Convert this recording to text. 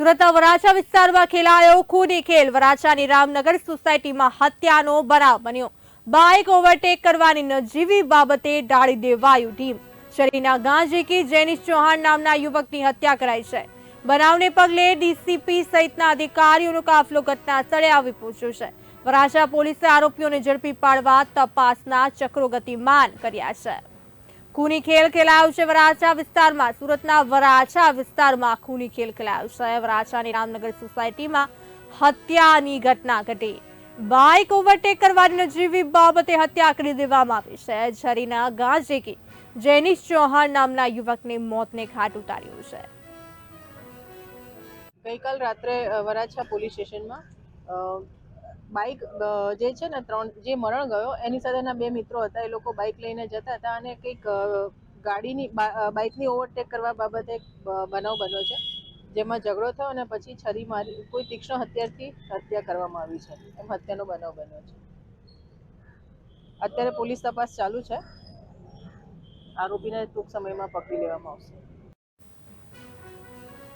સુરતના વરાછા વિસ્તારમાં ખેલાયો ખૂની ખેલ. વરાછાની રામનગર સોસાયટીમાં હત્યાનો બનાવ બન્યો. બાઇક ઓવરટેક કરવાની નજીવી બાબતે ડાળી દેવાયું ટીમ. શરીરના ગાંજેકી જેનિશ ચૌહાણ નામના યુવકની હત્યા કરાઈ છે. બનાવને પગલે ડીસીપી સહિતના અધિકારીઓનો કાફલો ઘટના સ્થળે આવી પહોંચ્યો છે. વરાછા પોલીસે આરોપીઓને ઝડપી પાડવા તપાસના ચક્રો ગતિમાન કર્યા છે. ખૂની ખેલ ખેલાયો છે વરાછા વિસ્તારમાં. સુરતના વરાછા વિસ્તારમાં ખૂની ખેલ ખેલાયો છે વરાછાની રામનગર સોસાયટીમાં હત્યાની ઘટના ઘટી. બાઇક ઓવરટેક કરવાની નજીવી બાબતે હત્યા કરી દેવામાં આવી છે. છરીના ગાંજેકી જેનિશ ચૌહાણ નામના યુવકને મોતને ઘાટ ઉતાર્યો છે. ગઈકાલ રાત્રે વરાછા પોલીસ સ્ટેશનમાં બાઇક જે છે ને ત્રણ, જે મરણ ગયો, એની સાથેના બે મિત્રો હતા, એ લોકો બાઇક લઈને જતા હતા અને કંઈક ગાડીની બાઇકની ઓવરટેક કરવા બાબતે એક બનાવ બન્યો છે. જેમાં ઝઘડો થયો અને પછી છરી મારી, કોઈ તીક્ષ્ણ હત્યાથી હત્યા કરવામાં આવી છે. એમ હત્યાનો બનાવ બન્યો છે. અત્યારે પોલીસ તપાસ ચાલુ છે. આરોપીને ટૂંક સમયમાં પકડી લેવામાં આવશે.